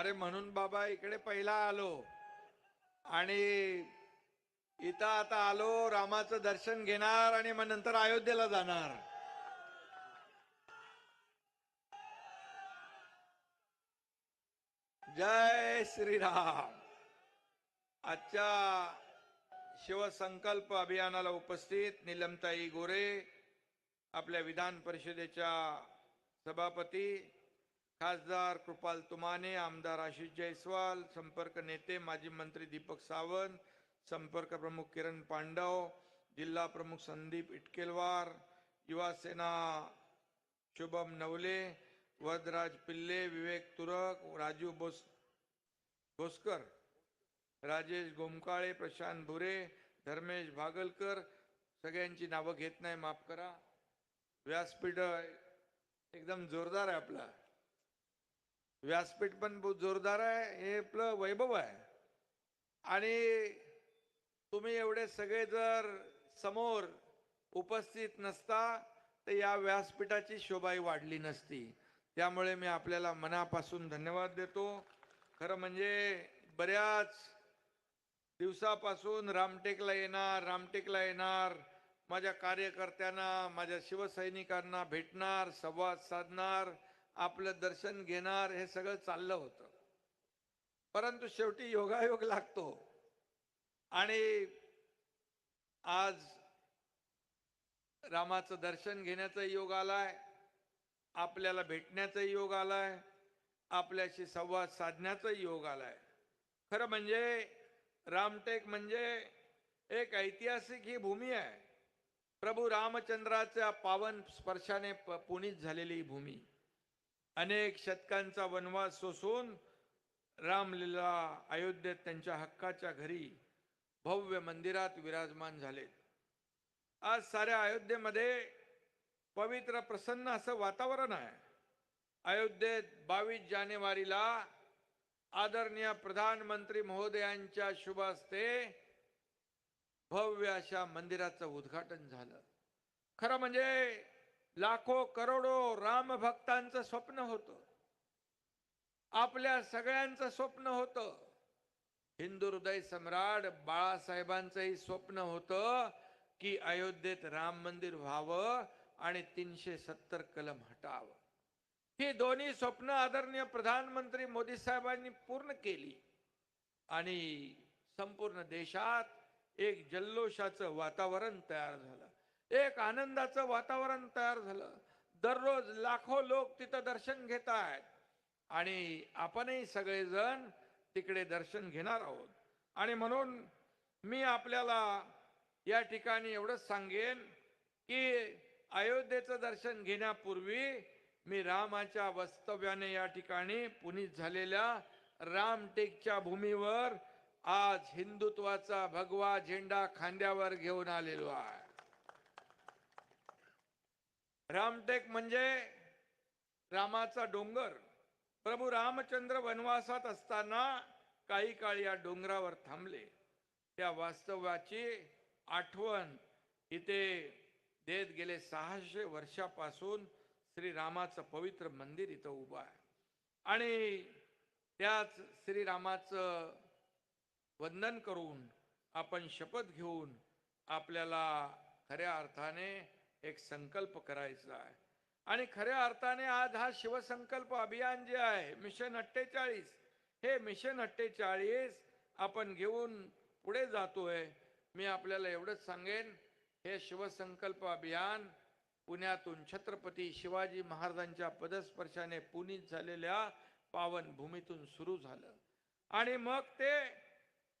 अरे म्हणून बाबा इकडे पहिला आलो. आणि इथं आता आलो रामाचं दर्शन घेणार आणि मग नंतर अयोध्येला जाणार. जय श्रीराम. आजच्या शिवसंकल्प अभियानाला उपस्थित निलमताई गोरे आपल्या विधान परिषदेच्या सभापती खासदार कृपाल तुमाने आमदार आशिष जयस्वाल संपर्क नेते माजी मंत्री दीपक सावंत संपर्क प्रमुख किरण पांडव जिल्हा प्रमुख संदीप इटकेलवार युवा सेना शुभम नवले वदराज पिल्ले विवेक तुरक राजू बोस भोसकर राजेश गोमकाळे प्रशांत भुरे धर्मेश भागलकर सगळ्यांची नावं घेत नाही माफ करा. व्यासपीठ एकदम जोरदार आहे आपला. व्यासपीठ पण जोरदार आहे हे आपलं वैभव आहे. आणि तुम्ही एवढे सगळे जर समोर उपस्थित नसता तर या व्यासपीठाची शोभाही वाढली नसती. त्यामुळे मी आपल्याला मनापासून धन्यवाद देतो. खरं म्हणजे बऱ्याच दिवसापासून रामटेकला येणार रामटेकला येणार माझ्या कार्यकर्त्यांना माझ्या शिवसैनिकांना भेटणार संवाद साधणार आपलं दर्शन घेणार हे सगळं चाललं होतं. परंतु शेवटी योगायोग लागतो. आणि आज रामाचं दर्शन घेण्याचा योग आलाय आपल्याला भेटण्याचा योग आलाय आपल्याशी संवाद साधण्याचा योग आलाय. खरं म्हणजे रामटेक म्हणजे एक ऐतिहासिक ही भूमी आहे. प्रभू रामचंद्राच्या पावन स्पर्शाने प- पुनीत झालेली ही भूमी. अनेक शतकांचा वनवास सोसून रामलीला अयोध्येत त्यांच्या हक्काच्या घरी भव्य मंदिरात विराजमान झालेत आज साऱ्या अयोध्येमध्ये पवित्र प्रसन्न असं वातावरण आहे. अयोध्येत बावीस जानेवारीला आदरणीय प्रधानमंत्री महोदयांच्या शुभ हस्ते भव्य अशा मंदिराचं उद्घाटन झालं. खरं म्हणजे लाखो करोडो रामभक्तांचं स्वप्न होतं. आपल्या सगळ्यांचं स्वप्न होतं. हिंदू हृदय सम्राट बाळासाहेबांचंही स्वप्न होतं की अयोध्येत राम मंदिर व्हावं आणि तीनशे सत्तर कलम हटावं. ही दोन्ही स्वप्न आदरणीय प्रधानमंत्री मोदी साहेबांनी पूर्ण केली. आणि संपूर्ण देशात एक जल्लोषाचं वातावरण तयार झालं. एक आनंदाचं वातावरण तयार झालं. दररोज लाखो लोक तिथं दर्शन घेत आहेत. आणि आपणही सगळेजण तिकडे दर्शन घेणार आहोत. आणि म्हणून मी आपल्याला या ठिकाणी एवढंच सांगेन की अयोध्येचं दर्शन घेण्यापूर्वी मी रामाच्या वास्तव्याने या ठिकाणी पुनीत झालेल्या रामटेकच्या भूमीवर आज हिंदुत्वाचा भगवा झेंडा खांद्यावर घेऊन आलेलो आहे. रामटेक म्हणजे रामाचा डोंगर. प्रभू रामचंद्र वनवासात असताना काही काळ या डोंगरावर थांबले. त्या वास्तव्याची आठवण इथे देत गेले सहाशे वर्षापासून श्रीरामाचं पवित्र मंदिर इथं उभं आहे. आणि त्याच श्रीरामाचं वंदन करून आपण शपथ घेऊन आपल्याला खऱ्या अर्थाने एक संकल्प करायचा आहे. आणि खऱ्या अर्थाने आज हा शिवसंकल्प अभियान जे आहे मिशन अठ्ठेचाळीस हे मिशन अठ्ठेचाळीस आपण घेऊन पुढे जातोय. मी आपल्याला एवढंच सांगेन हे शिवसंकल्प अभियान पुण्यातून छत्रपती शिवाजी महाराजांच्या पदस्पर्शाने पुनीत झालेल्या पावन भूमीतून सुरू झालं. आणि मग ते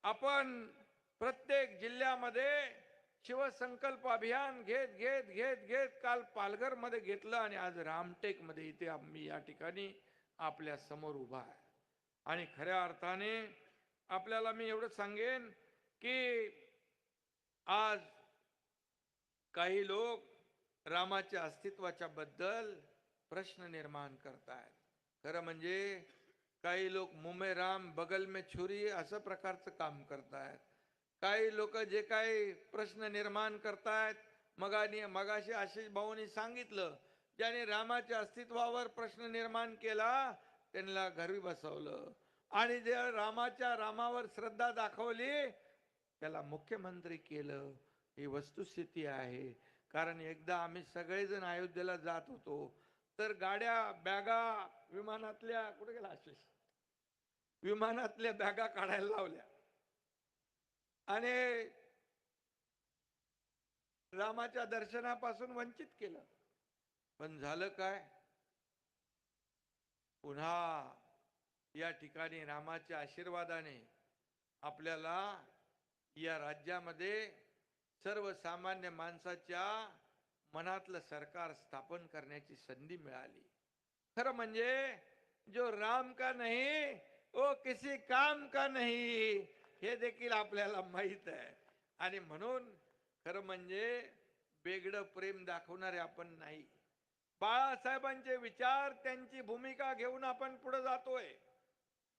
आपण प्रत्येक जिल्ह्यामध्ये शिवसंकल्प अभियान घेत घेत घेत घेत काल पालघरमध्ये घेतलं आणि आज रामटेकमध्ये इथे आम्ही या ठिकाणी आपल्यासमोर उभा आहे. आणि खऱ्या अर्थाने आपल्याला मी एवढं सांगेन की आज काही लोक रामाच्या अस्तित्वाच्या बद्दल प्रश्न निर्माण करतायत. खरं म्हणजे काही लोक मुमे राम बगल में छुरी असं प्रकारचं काम करतायत. काही लोक जे काही प्रश्न निर्माण करतायत मगाने मगाशी आशिष भाऊनी सांगितलं ज्याने रामाच्या अस्तित्वावर प्रश्न निर्माण केला त्यांना घरी बसवलं. आणि जे रामाच्या रामावर श्रद्धा दाखवली त्याला मुख्यमंत्री केलं. ही वस्तुस्थिती आहे. कारण एकदा आम्ही सगळेजण अयोध्येला जात होतो. तर गाड्या बॅगा विमानातल्या कुठे गेला आशिष? विमानातल्या बॅगा काढायला लावल्या. आणि रामाच्या दर्शनापासून वंचित केलं. पण झालं काय? पुन्हा या ठिकाणी रामाच्या आशीर्वादाने आपल्याला या राज्यामध्ये सर्वसामान्य माणसाच्या मनातलं सरकार स्थापन करण्याची संधी मिळाली. खरं म्हणजे जो राम का नाही ओ किसी काम का नाही हे देखील आपल्याला माहीत आहे. आणि म्हणून खरं म्हणजे वेगळं प्रेम दाखवणारे आपण नाही. बाळासाहेबांचे विचार त्यांची भूमिका घेऊन आपण पुढे जातोय.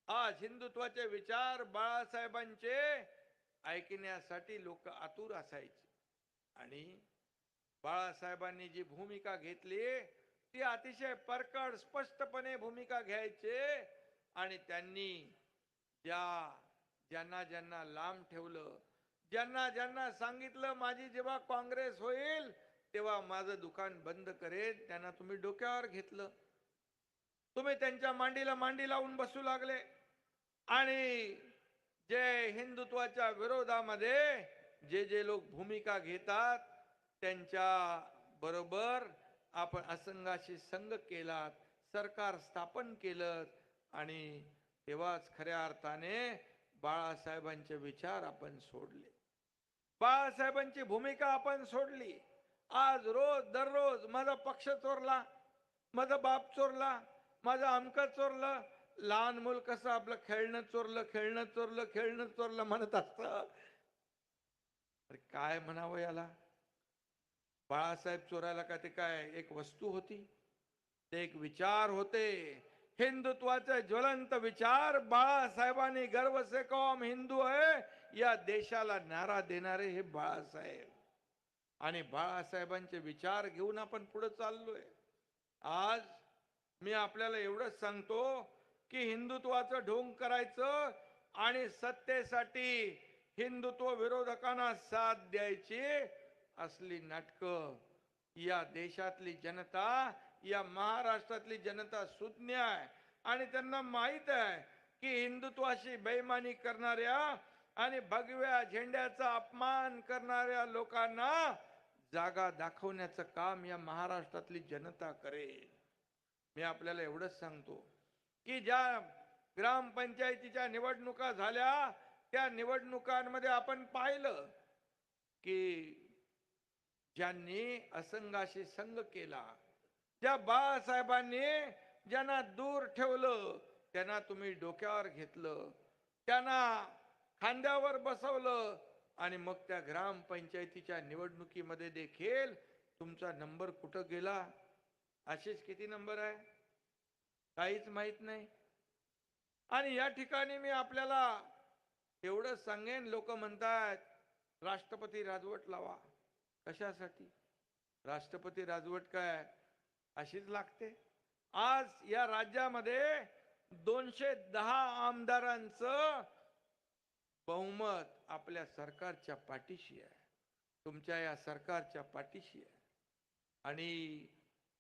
आज हिंदुत्वाचे विचार बाळासाहेबांचे ऐकण्यासाठी लोक आतुर असायचे. आणि बाळासाहेबांनी जी भूमिका घेतली ती अतिशय परकड स्पष्टपणे भूमिका घ्यायचे आणि त्यांनी ज्या ज्यांना ज्यांना लांब ठेवलं ज्यांना ज्यांना सांगितलं माझी जेव्हा काँग्रेस होईल तेव्हा माझं दुकान बंद करेन त्यांना तुम्ही डोक्यावर घेतलं. तुम्ही त्यांच्या मांडीला मांडी लावून बसू लागले. आणि जे हिंदुत्वाच्या विरोधामध्ये जे जे लोक भूमिका घेतात त्यांच्या बरोबर आपण असंघाशी संघ केलात सरकार स्थापन केलं आणि तेव्हाच खऱ्या अर्थाने बाळासाहेबांचे विचार आपण सोडले. बाळासाहेबांची भूमिका आपण सोडली. आज रोज दररोज माझा पक्ष चोरला माझा बाप चोरला माझं अमक चोरलं. लहान मूल कसं आपलं खेळणं चोरलं खेळणं चोरलं खेळणं चोरलं म्हणत असत. अरे काय म्हणावं याला? बाळासाहेब चोरायला का ते काय एक वस्तू होती? ते एक विचार होते. हिंदुत्वाचे ज्वलंत विचार बाळासाहेबांनी गर्व से कौम हिंदू आहे. या देशाला नारा देणारे हे बाळासाहेब. आणि बाळासाहेबांचे विचार घेऊन आपण पुढे चाललोय. आज मी आपल्याला एवढंच सांगतो की हिंदुत्वाचं ढोंग करायचं आणि सत्तेसाठी हिंदुत्व विरोधकांना साथ द्यायची असली नाटक. या देशातली जनता या महाराष्ट्रातली जनता सुज्ञ आहे. आणि त्यांना माहीत आहे की हिंदुत्वाशी बेईमानी करणाऱ्या आणि भगव्या झेंड्याचा अपमान करणाऱ्या लोकांना जागा दाखवण्याचं काम या महाराष्ट्रातली जनता करेल. मी आपल्याला एवढंच सांगतो की ज्या ग्रामपंचायतीच्या निवडणुका झाल्या त्या निवडणुकांमध्ये आपण पाहिलं की ज्यांनी असंघाशी संघ केला ज्या बाळासाहेबांनी ज्यांना दूर ठेवलं त्यांना तुम्ही डोक्यावर घेतलं त्यांना खांद्यावर बसवलं आणि मग त्या ग्रामपंचायतीच्या निवडणुकीमध्ये देखील तुमचा नंबर कुठं गेला? असेच किती नंबर आहे? काहीच माहीत नाही. आणि या ठिकाणी मी आपल्याला एवढं सांगेन लोक म्हणतात राष्ट्रपती राजवट लावा. कशासाठी? राष्ट्रपती राजवट काय? अशीच लागते. आज या राज्यामध्ये दोनशे दहा आमदारांचं बहुमत आपल्या सरकारच्या पाठीशी आहे. तुमच्या या सरकारच्या पाठीशी आहे. आणि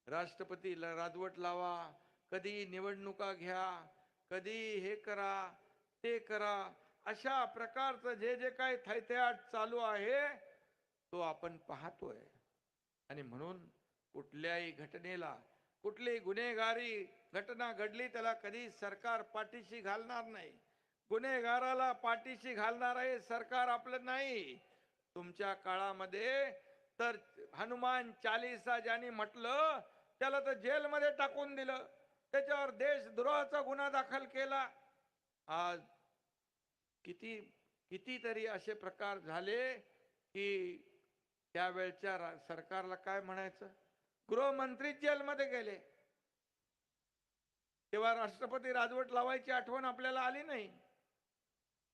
राष्ट्रपतीला राजवट लावा कधी निवडणुका घ्या कधी हे करा ते करा अशा प्रकारचं जे जे काही थैथयाट चालू आहे तो आपण पाहतोय. आणि म्हणून कुठल्याही घटनेला कुठली गुन्हेगारी घटना घडली त्याला कधी सरकार पाठीशी घालणार नाही. गुन्हेगाराला पाठीशी घालणार आहे सरकार आपलं नाही. तुमच्या काळामध्ये तर हनुमान चालीसा ज्यांनी म्हटलं त्याला तर जेलमध्ये टाकून दिलं. त्याच्यावर देशद्रोहाचा गुन्हा दाखल केला. आज किती कितीतरी असे प्रकार झाले की त्यावेळच्या सरकारला काय म्हणायचं? गृहमंत्री जेलमध्ये गेले. तेव्हा राष्ट्रपती राजवट लावायची आठवण आपल्याला आली नाही.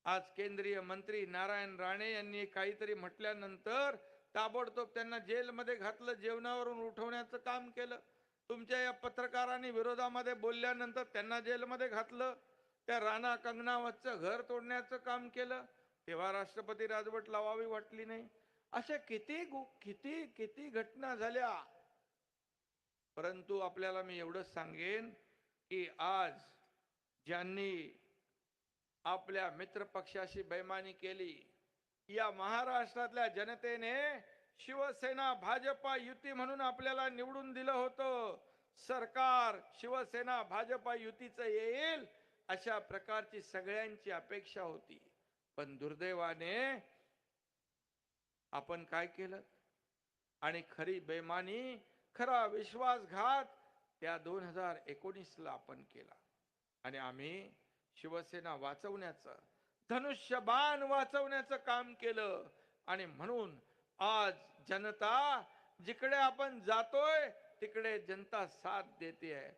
आज केंद्रीय मंत्री नारायण राणे यांनी काहीतरी म्हटल्यानंतर ताबडतोब त्यांना जेलमध्ये घातलं जेवणावरून उठवण्याचं काम केलं. तुमच्या या पत्रकारांनी विरोधामध्ये बोलल्यानंतर त्यांना जेलमध्ये घातलं. त्या राणा कंगनावतचं घर तोडण्याचं काम केलं. तेव्हा राष्ट्रपती राजवट लावावी वाटली नाही. अशा किती गु किती किती घटना झाल्या. परंतु आपल्याला मी एवढंच सांगेन की आज ज्यांनी आपल्या मित्र पक्षाशी बैमानी केली या महाराष्ट्रातल्या जनतेने शिवसेना भाजपा युती म्हणून आपल्याला निवडून दिलं होतं. सरकार शिवसेना भाजपा युतीचं येईल अशा प्रकारची सगळ्यांची अपेक्षा होती. पण दुर्दैवाने आपण काय केलं? आणि खरी बेमानी खरा विश्वासघात त्या दोन हजार एकोणीसला आपण केला. आणि आम्ही शिवसेना वाचवण्याचं धनुष्यबाण वाचवण्याचं काम केलं. आणि म्हणून आज जनता जिकडे आपण जातोय तिकडे जनता साथ देते आहे.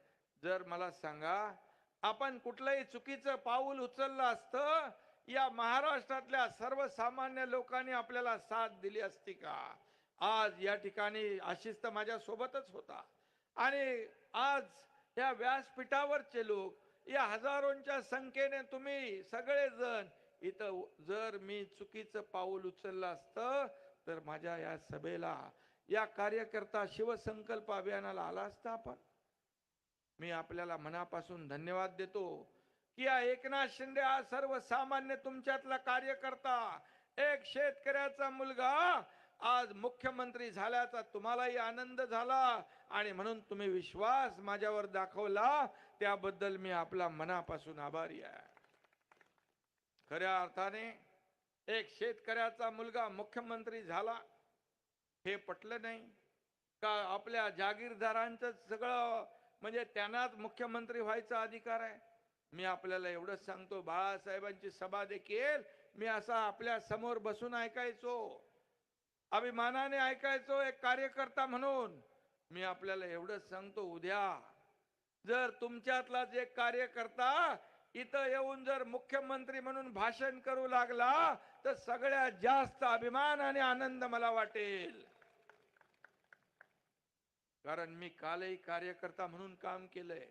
जर मला सांगा आपण कुठलंही चुकीचं पाऊल उचललं असतं या महाराष्ट्रातल्या सर्वसामान्य लोकांनी आपल्याला साथ दिली असती का? आज या ठिकाणी आशिष तर माझ्या सोबतच होता. आणि आज या व्यासपीठावरचे लोक या हजारोंच्या संख्येने तुम्ही सगळेजण इथं जर मी चुकीचं पाऊल उचललं असतं तर माझ्या या सभेला या कार्यकर्ता शिवसंकल्प अभियानाला आला असता आपण. मी आपल्याला मनापासून धन्यवाद देतो की या एकनाथ शिंदे हा सर्वसामान्य तुमच्यातला कार्यकर्ता एक शेतकऱ्याचा मुलगा आज मुख्यमंत्री झाल्याचा तुम्हालाही आनंद झाला आणि म्हणून तुम्ही विश्वास माझ्यावर दाखवला त्याबद्दल मी आपला मनापासून आभारी आहे. खऱ्या अर्थाने एक शेतकऱ्याचा मुलगा मुख्यमंत्री झाला हे पटलं नाही. का आपल्या जागीरदारांचं सगळं म्हणजे त्यांनाच मुख्यमंत्री व्हायचा अधिकार आहे? मी आपल्याला एवढंच सांगतो बाळासाहेबांची सभा देखील मी असा आपल्यासमोर बसून ऐकायचो. अभिमानाने ऐकायचो एक कार्यकर्ता म्हणून. मी आपल्याला एवढंच सांगतो उद्या जर तुमच्यातला एक कार्यकर्ता इथं येऊन जर मुख्यमंत्री म्हणून भाषण करू लागला तर सगळ्यात जास्त अभिमान आणि आनंद मला वाटेल. कारण मी कालही कार्यकर्ता म्हणून काम केलंय.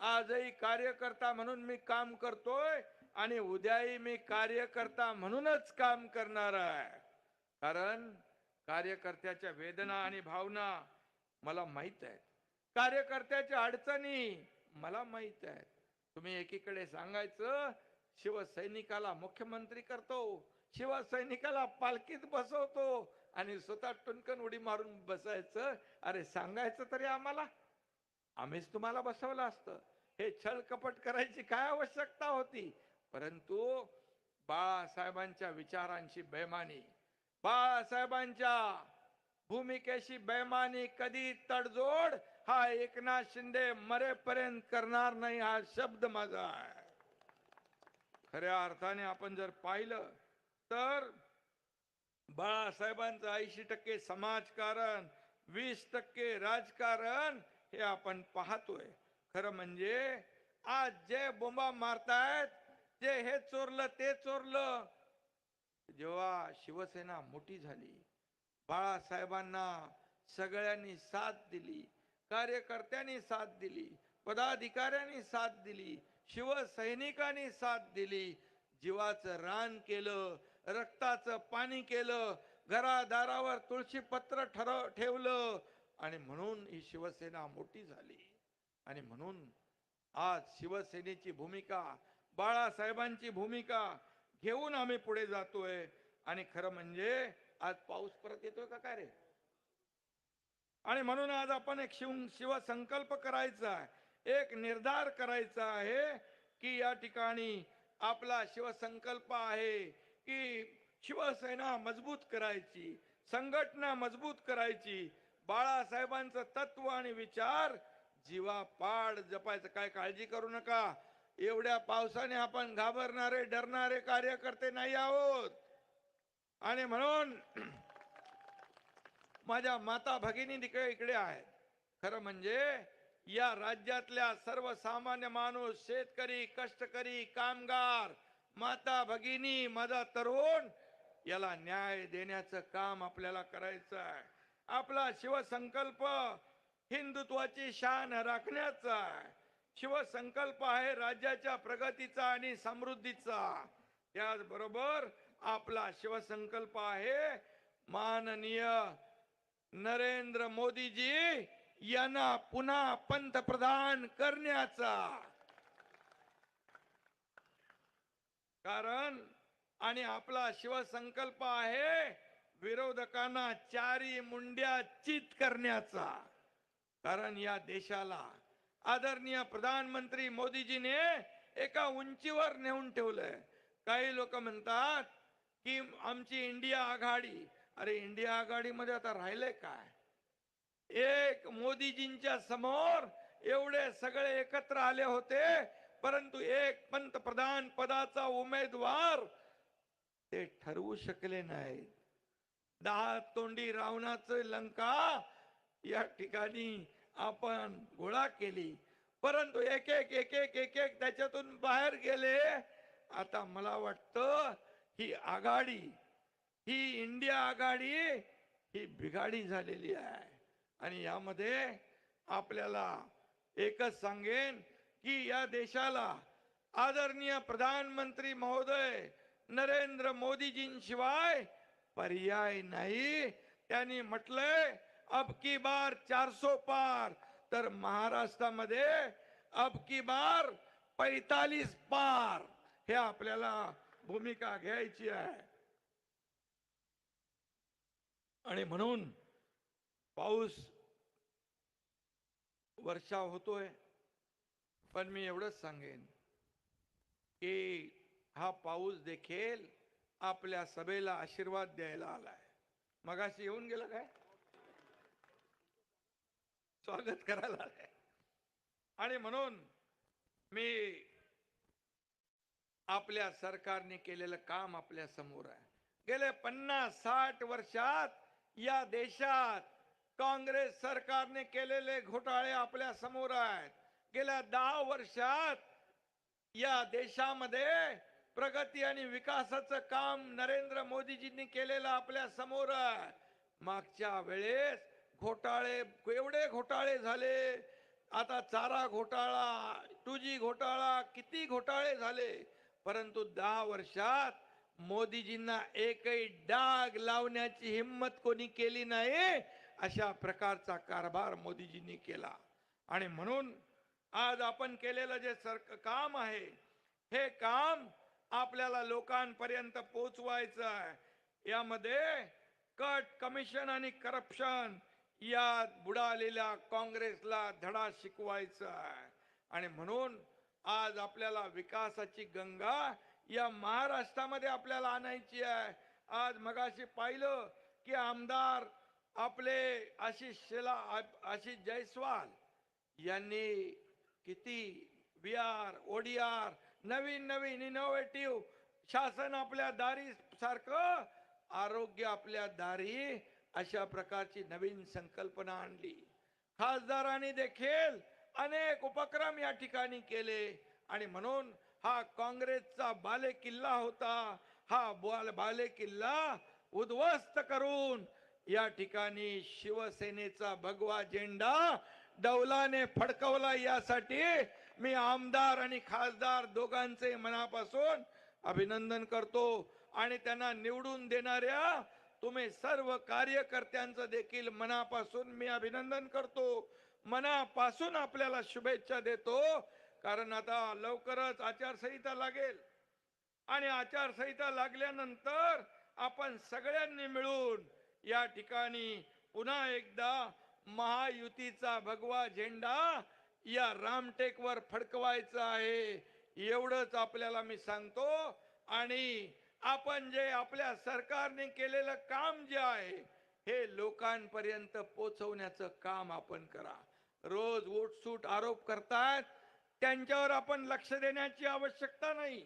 आजही कार्यकर्ता म्हणून मी काम करतोय आणि उद्याही मी कार्यकर्ता म्हणूनच काम करणार आहे. कारण कार्यकर्त्याच्या वेदना आणि भावना मला माहीत आहेत. कार्यकर्त्याच्या अडचणी मला माहीत आहेत. तुम्ही एकीकडे सांगायचं शिवसैनिकाला मुख्यमंत्री करतो शिवसैनिकाला पालखीत बसवतो आणि स्वतः टुनकन उडी मारून बसायचं अरे सांगायचं तरी आम्हाला. आम्हीच तुम्हाला बसवलं असतं. हे छळ कपट करायची काय आवश्यकता होती? परंतु बाळासाहेबांच्या विचारांची बेमानी बाळासाहेबांच्या भूमिकेशी बैमानी कधी तडजोड हा एकनाथ शिंदे मरेपर्यंत करणार नाही हा शब्द माझा आहे. खऱ्या अर्थाने आपण जर पाहिलं तर बाळासाहेबांचं ऐंशी टक्के समाजकारण वीस टक्के राजकारण हे आपण पाहतोय. खरं म्हणजे आज जे बोंबा मारतायत जे हे चोरलं ते चोरलं जेव्हा शिवसेना मोठी झाली बाळासाहेबांना सगळ्यांनी साथ दिली कार्यकर्त्यांनी साथ दिली पदाधिकाऱ्यांनी साथ दिली शिवसैनिकांनी साथ दिली जीवाचं रान केलं रक्ताचं पाणी केलं घरादारावर तुळशी पत्र ठरव ठेवलं आणि म्हणून ही शिवसेना मोठी झाली. आणि म्हणून आज शिवसेनेची भूमिका बाळासाहेबांची भूमिका घेऊन आम्ही पुढे जातोय. आणि खरं म्हणजे आज पाऊस परत येतोय का काय रे? आणि म्हणून आज आपण एक शिव शिवसंकल्प करायचा एक निर्धार करायचा आहे की या ठिकाणी आपला शिवसंकल्प आहे की शिवसेना मजबूत करायची संघटना मजबूत करायची बाळासाहेबांचं तत्व आणि विचार जीवा पाड जपायचं. काय काळजी करू नका. एवढ्या पावसाने आपण घाबरणारे डरणारे कार्यकर्ते नाही आहोत. आणि म्हणून माझ्या माता भगिनी तिकडे इकडे आहेत. खरं म्हणजे या राज्यातल्या सर्वसामान्य माणूस शेतकरी कष्टकरी कामगार माता भगिनी माझा तरुण याला न्याय देण्याचं काम आपल्याला करायचं आहे. आपला शिवसंकल्प हिंदुत्वाची शान राखण्याचा आहे. शिवसंकल्प आहे राज्याच्या प्रगतीचा आणि समृद्धीचा. त्याचबरोबर आपला शिवसंकल्प आहे माननीय नरेंद्र मोदीजी यांना पुन्हा पंतप्रधान करण्याचा. कारण आणि आपला शिवसंकल्प आहे विरोधकांना चारी मुंड्या चित करण्याचा. कारण या देशाला आदरणीय प्रधानमंत्री मोदीजीने एका उंचीवर नेऊन ठेवलंय. काही लोक म्हणतात की आमची इंडिया आघाडी अरे इंडिया आघाडीमध्ये आता राहिलंय काय? एक मोदीजींच्या समोर एवढे सगळे एकत्र आले होते परंतु एक पंतप्रधान पदाचा उमेदवार ते ठरवू शकले नाहीत. दहा तोंडी रावणाचं लंका या ठिकाणी आपण गोळा केली. परंतु एक एक एक एक एक एक त्याच्यातून बाहेर गेले. आता मला वाटतं ही आघाडी ही इंडिया आघाडी ही बिघाडी झालेली आहे. आणि यामध्ये आपल्याला एकच सांगेन की या देशाला आदरणीय प्रधानमंत्री महोदय नरेंद्र मोदीजींशिवाय पर्याय नाही. त्यांनी म्हटलंय अब की बार चारसो पार। तर महाराष्ट्रामध्ये अब की बार पैतालीस पार हे आपल्याला भूमिका घ्यायची आहे. आणि म्हणून पाऊस वर्षा होतोय पण मी एवढंच सांगेन की हा पाऊस देखील आपल्या सभेला आशीर्वाद द्यायला आलाय. मगाशी येऊन गेला काय? स्वागत करायला आलंय. आणि म्हणून मी आपल्या सरकारने केलेलं काम आपल्यासमोर आहे. गेले पन्नास साठ वर्षात या देशात काँग्रेस सरकारने केलेले घोटाळे आपल्यासमोर आहेत. गेल्या दहा वर्षात या देशामध्ये प्रगती आणि विकासाचं काम नरेंद्र मोदीजींनी केलेलं आपल्यासमोर आहे. मागच्या वेळेस घोटाळे एवढे घोटाळे झाले. आता चारा घोटाळा टू जी घोटाळा किती घोटाळे झाले. परंतु दहा वर्षात मोदीजींना एकही डाग लावण्याची हिंमत कोणी केली नाही अशा प्रकारचा कारभार मोदीजींनी केला. आणि म्हणून आज आपण केलेलं जे सर काम आहे हे काम आपल्याला लोकांपर्यंत पोचवायचं आहे. यामध्ये कट कमिशन आणि करप्शन या बुडालेल्या काँग्रेसला धडा शिकवायचा आहे. आणि म्हणून आज आपल्याला विकासाची गंगा या महाराष्ट्रामध्ये आपल्याला आणायची आहे. आज मगाशी पाहिलं की आमदार आपले आशिष शेला आशिष जयस्वाल यांनी किती बी आर ओडीआर नवीन नवीन इनोव्हेटिव्ह शासन आपल्या दारी सारखं आरोग्य आपल्या दारी अशा प्रकारची नवीन संकल्पना आणली. खासदारांनी देखील अनेक उपक्रम या ठिकाणी केले आणि म्हणून हा काँग्रेसचा बाले किल्ला होता. हा बाल बाले किल्ला उद्ध्वस्त करून या ठिकाणी शिवसेनेचा भगवा झेंडा डौलाने फडकवला. यासाठी मी आमदार आणि खासदार दोघांचे मनापासून अभिनंदन करतो आणि त्यांना निवडून देणाऱ्या तुम्ही सर्व कार्यकर्त्यांचं देखील मनापासून मी अभिनंदन करतो. मनापासून आपल्याला शुभेच्छा देतो. कारण आता लवकरच आचारसंहिता लागेल. आणि आचारसंहिता लागल्यानंतर आपण सगळ्यांनी मिळून या ठिकाणी पुन्हा एकदा महायुतीचा भगवा झेंडा या रामटेकवर फडकवायचा आहे. एवढंच आपल्याला मी सांगतो. आणि आपण जे आपल्या सरकारने केलेलं काम जे आहे हे लोकांपर्यंत पोचवण्याचं काम आपण करा. रोज ओटसूट आरोप करतात त्यांच्यावर आपण लक्ष देण्याची आवश्यकता नाही.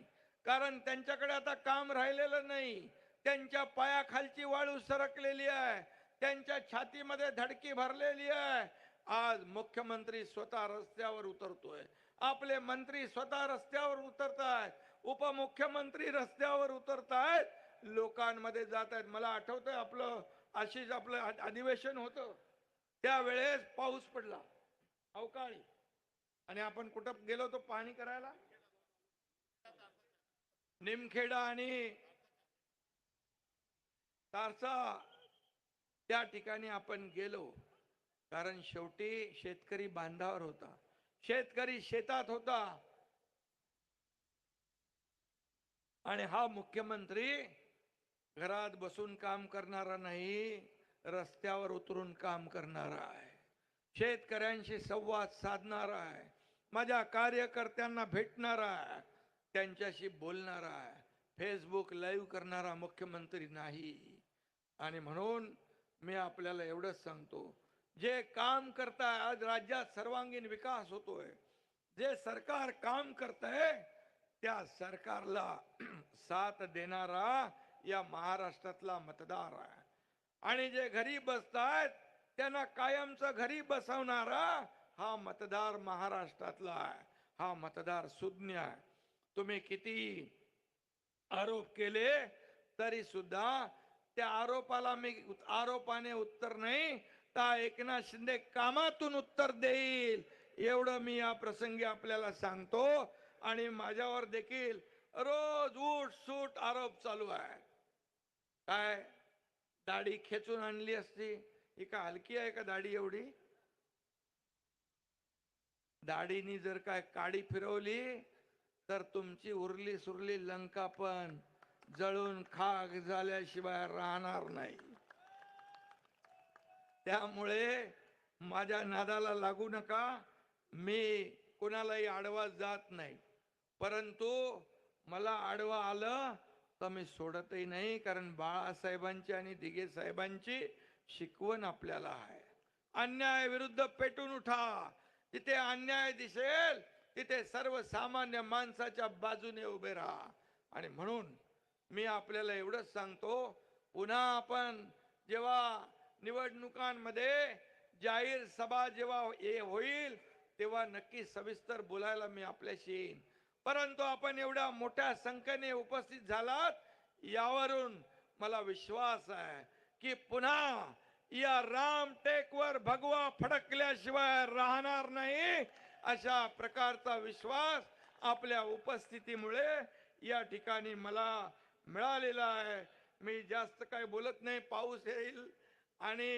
कारण त्यांच्याकडे आता काम राहिलेलं नाही. त्यांच्या पायाखालची वाळू सरकलेली आहे. त्यांच्या छातीमध्ये धडकी भरलेली आहे. आज मुख्यमंत्री स्वतः रस्त्यावर उतरतोय. आपले मंत्री स्वतः रस्त्यावर उतरतात उपमुख्यमंत्री रस्त्यावर उतरतायत लोकांमध्ये जात आहेत मला आठवतंय आपलं आशिष आपलं अधिवेशन होतं. त्यावेळेस पाऊस पडला. अवकाळी. आणि आपण कुठं गेलो होतो पाहणी करायला? निमखेडा आणि तारसा. त्या ठिकाणी आपण गेलो. कारण शेवटी शेतकरी बांधावर होता. शेतकरी शेतात होता. आणि हा मुख्यमंत्री घरात बसून काम करणारा नाही रस्त्यावर उतरून काम करणारा आहे. शेतकऱ्यांशी संवाद साधणारा आहे. माझ्या कार्यकर्त्यांना भेटणारा आहे. त्यांच्याशी बोलणारा आहे. फेसबुक लाईव्ह करणारा मुख्यमंत्री नाही. आणि म्हणून मी आपल्याला एवढंच सांगतो जे काम करताय आज राज्यात सर्वांगीण विकास होतोय. जे सरकार काम करतंय त्या सरकारला साथ देणारा या महाराष्ट्रातला मतदार आहे. आणि जे घरी बसतायत त्यांना कायमचं घरी बसवणारा हा मतदार महाराष्ट्रातला आहे. हा मतदार सुज्ञ आहे. तुम्ही किती आरोप केले तरी सुद्धा त्या आरोपाला मी आरोपाने उत्तर नाही तर एकनाथ शिंदे कामातून उत्तर देईल. एवढं मी या प्रसंगी आपल्याला सांगतो. आणि माझ्यावर देखील रोज उठ सूट आरोप चालू आहे काय? दाढी खेचून आणली असती? ही का हलकी आहे का दाढी एवढी? दाढीनी जर काय काडी फिरवली तर तुमची उरली सुरली लंका पण जळून खाक झाल्याशिवाय राहणार नाही. त्यामुळे माझ्या नादाला लागू नका. मी कोणालाही आडवा जात नाही. परंतु मला आडवा आलं तर मी सोडतही नाही कारण बाळासाहेबांची आणि दिघे साहेबांची शिकवण आपल्याला आहे. अन्याय विरुद्ध पेटून उठा. तिथे अन्याय दिसेल तिथे सर्वसामान्य माणसाच्या बाजूने उभे राहा. आणि म्हणून मी आपल्याला एवढंच सांगतो पुन्हा आपण जेव्हा निवडणुकांमध्ये जाहीर सभा जेव्हा हे होईल तेव्हा नक्की सविस्तर बोलायला मी आपल्याशी येईन. परंतु आपण एवढ्या मोठ्या संख्येने उपस्थित झालात यावरून मला विश्वास आहे की पुन्हा या राम टेकवर भगवा फडकल्याशिवाय राहणार नाही अशा प्रकारचा विश्वास आपल्या उपस्थितीमुळे या ठिकाणी मला मिळालेला आहे. मी जास्त काही बोलत नाही पाऊस येईल आणि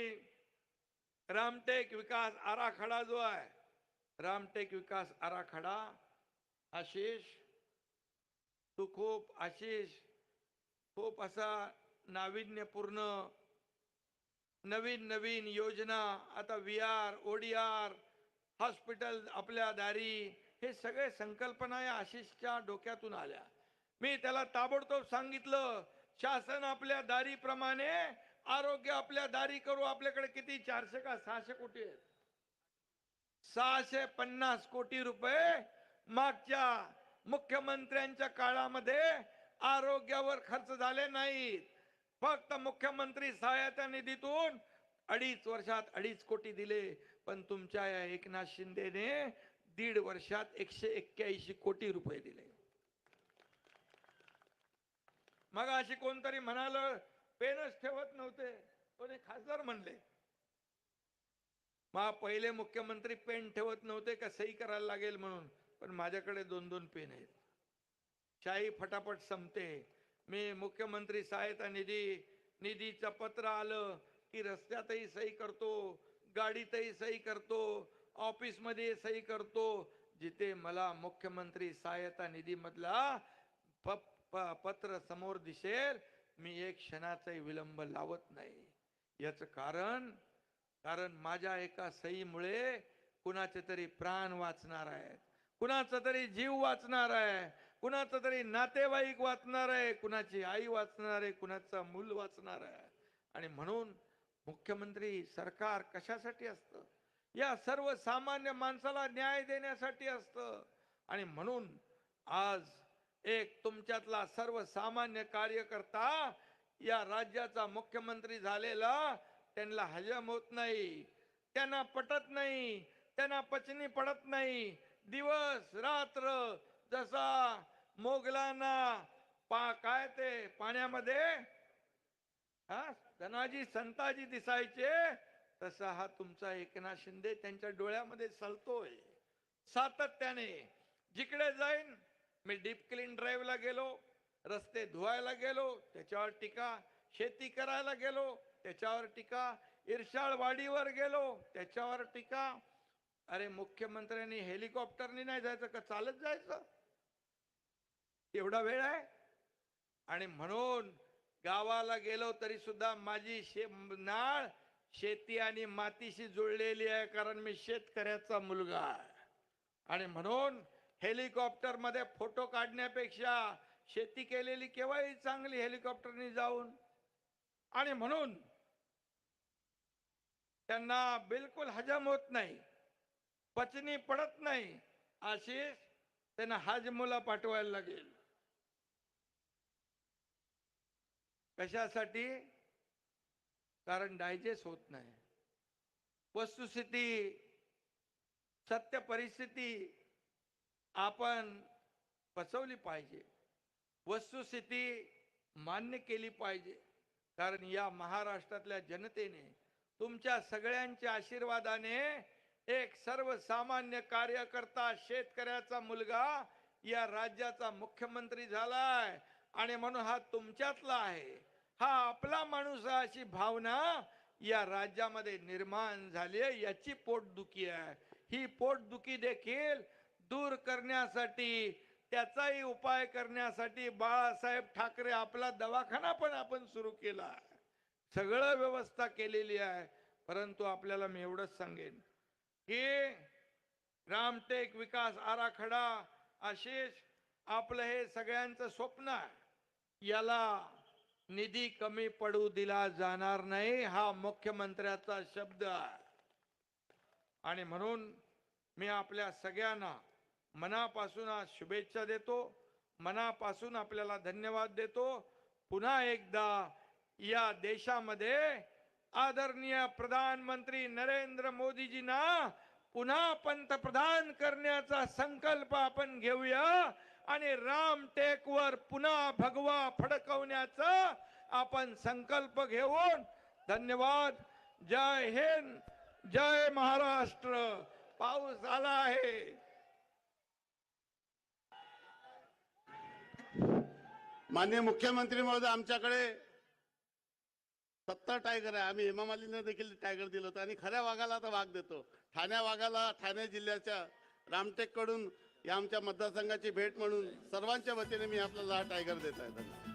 रामटेक विकास आराखडा जो आहे रामटेक विकास आराखडा आशिष तू खूप आशिष खूप असा नाविन्यपूर्ण नवीन नवीन योजना आता व्ही आर ओडीआर हॉस्पिटल आपल्या दारी हे सगळे संकल्पना या आशिषच्या डोक्यातून आल्या. मी त्याला ताबडतोब सांगितलं शासन आपल्या दारीप्रमाणे आरोग्य आपल्या दारी करू आपल्याकडे किती चारशे का सहाशे कोटी आहेत? सहाशे पन्नास कोटी रुपये मागच्या मुख्यमंत्र्यांच्या काळामध्ये आरोग्यावर खर्च झाले नाहीत. फक्त मुख्यमंत्री सहायता निधीतून अडीच वर्षात अडीच कोटी दिले. पण तुमच्या या एकनाथ शिंदेने दीड वर्षात एकशे एक्क्याऐंशी कोटी रुपये दिले. मग अशी कोणतरी म्हणाल पेनच ठेवत नव्हते. कोणी खासदार म्हणले. मा पहिले मुख्यमंत्री पेन ठेवत नव्हते का सही करायला लागेल म्हणून? पण माझ्याकडे दोन दोन पेन आहेत. शाही फटाफट संपते. मी मुख्यमंत्री सहायता निधी निधीचं पत्र आलं की रस्त्यातही सही करतो गाडीतही सही करतो ऑफिसमध्ये सही करतो. जिथे मला मुख्यमंत्री सहायता निधी मधला प- प- पत्र समोर दिसेल मी एक क्षणाचाही विलंब लावत नाही. याचं कारण कारण माझ्या एका सहीमुळे कुणाचे तरी प्राण वाचणार आहेत. कुणाचा तरी जीव वाचणार आहे कुणाचा तरी नातेवाईक वाचणार आहे कुणाची आई वाचणार आहे कुणाचा मूल वाचणार आहे. आणि म्हणून मुख्यमंत्री सरकार कशासाठी असतं? या सर्व सामान्य माणसाला न्याय देण्यासाठी असतं. आणि म्हणून आज एक तुमच्यातला सर्वसामान्य कार्यकर्ता या राज्याचा मुख्यमंत्री झालेला त्यांना हजम होत नाही त्यांना पटत नाही त्यांना पचनी पडत नाही दिवस रात्र जसा मोगलांना पा काय ते पाण्यामध्ये हा धनाजी संताजी दिसायचे तसा हा तुमचा एकनाथ शिंदे त्यांच्या डोळ्यामध्ये सलतोय. सातत्याने जिकडे जाईन मी डीप क्लीन ड्राईव्हला गेलो रस्ते धुवायला गेलो त्याच्यावर टीका शेती करायला गेलो त्याच्यावर टीका इर्शाळ वाडीवर गेलो त्याच्यावर टीका अरे मुख्यमंत्र्यांनी हेलिकॉप्टरनी नाही जायचं का? चालत जायचं. एवढा वेळ आहे. आणि म्हणून गावाला गेलो तरी सुद्धा माझी शे नाळ शेती आणि मातीशी जुळलेली आहे कारण मी शेतकऱ्याचा मुलगा आहे. आणि म्हणून हेलिकॉप्टरमध्ये फोटो काढण्यापेक्षा शेती केलेली केव्हाही चांगली हेलिकॉप्टरने जाऊन. आणि म्हणून त्यांना बिलकुल हजम होत नाही. पचनी पडत नाही अशी त्यांना हजमुला पाठवायला लागेल. कशासाठी? कारण डायजेस्ट होत नाही. वस्तुस्थिती सत्य परिस्थिती आपण पचवली पाहिजे. वस्तुस्थिती मान्य केली पाहिजे. कारण या महाराष्ट्रातल्या जनतेने तुमच्या सगळ्यांच्या आशीर्वादाने एक सर्वसामान्य कार्यकर्ता शेतकऱ्याचा मुलगा या राज्याचा मुख्यमंत्री झालाय. आणि म्हणून हा तुमच्यातला आहे. हा आपला माणूस आहे अशी भावना या राज्यामध्ये निर्माण झाली आहे. याची पोटदुखी आहे. ही पोटदुखी देखील दूर करण्यासाठी त्याचाही उपाय करण्यासाठी बाळासाहेब ठाकरे आपला दवाखाना पण आपण सुरू केला आहे. सगळं व्यवस्था केलेली आहे. परंतु आपल्याला मी एवढंच सांगेन की रामटेक विकास आराखडा अशेष आपलं हे सगळ्यांचं स्वप्न आहे. याला निधी कमी पडू दिला जाणार नाही हा मुख्यमंत्र्याचा शब्द आहे. आणि म्हणून मी आपल्या सगळ्यांना मनापासून आज शुभेच्छा देतो. मनापासून आपल्याला धन्यवाद देतो. पुन्हा एकदा या देशामध्ये आदरणीय प्रधानमंत्री नरेंद्र मोदीजींना पुन्हा पंतप्रधान करण्याचा संकल्प आपण घेऊया आणि रामटेकवर पुन्हा भगवा फडकवण्याचा आपण संकल्प घेऊन धन्यवाद. जय हिंद जय महाराष्ट्र. पाऊस आला आहे. माननीय मुख्यमंत्री महोदय आमच्याकडे सत्ता टायगर आहे. आम्ही हेमा मालिनीला देखील टायगर दिलं होतं. आणि खऱ्या वाघाला आता वाघ देतो. ठाण्या वाघाला ठाणे जिल्ह्याच्या रामटेककडून या आमच्या मतदारसंघाची भेट म्हणून सर्वांच्या वतीने मी आपल्याला हा टायगर देत आहे. धन्यवाद.